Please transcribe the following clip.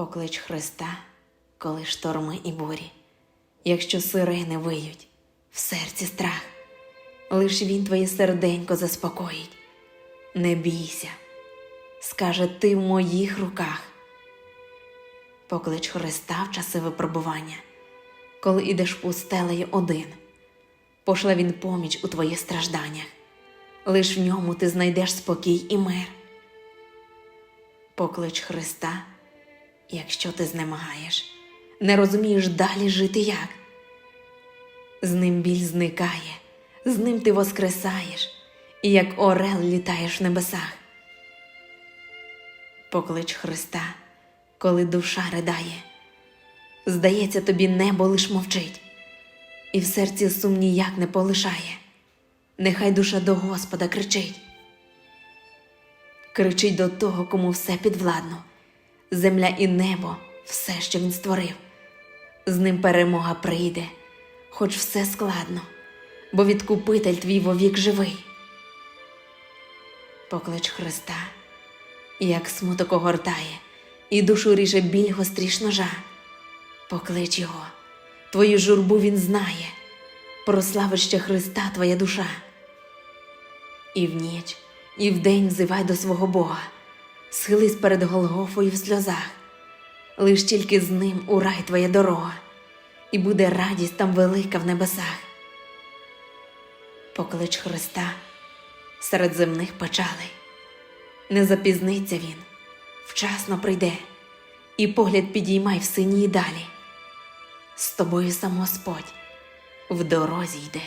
Поклич Христа, коли шторми і бурі, якщо сирени виють, в серці страх, лиш Він твоє серденько заспокоїть. Не бійся, скаже ти в моїх руках. Поклич Христа в часи випробування, коли ідеш пустелею один, пошле Він поміч у твоїх стражданнях, лиш в ньому ти знайдеш спокій і мир. Поклич Христа, якщо ти знемагаєш, не розумієш далі жити як. З ним біль зникає, з ним ти воскресаєш, і як орел літаєш в небесах. Поклич Христа, коли душа ридає. Здається, тобі небо лиш мовчить, і в серці сум ніяк не полишає. Нехай душа до Господа кричить. Кричить до того, кому все підвладно, земля і небо, все, що він створив. З ним перемога прийде, хоч все складно, бо відкупитель твій вовік живий. Поклич Христа, як смуток огортає, і душу ріже біль гостріш ножа. Поклич його, твою журбу він знає, прославить ще Христа твоя душа. І в ніч, і вдень взивай до свого Бога, схились перед Голгофою в сльозах, лиш тільки з ним у рай твоя дорога, і буде радість там велика в небесах. Поклич Христа серед земних печалей, не запізниться він, вчасно прийде, і погляд підіймай в синій далі. З тобою сам Господь в дорозі йде.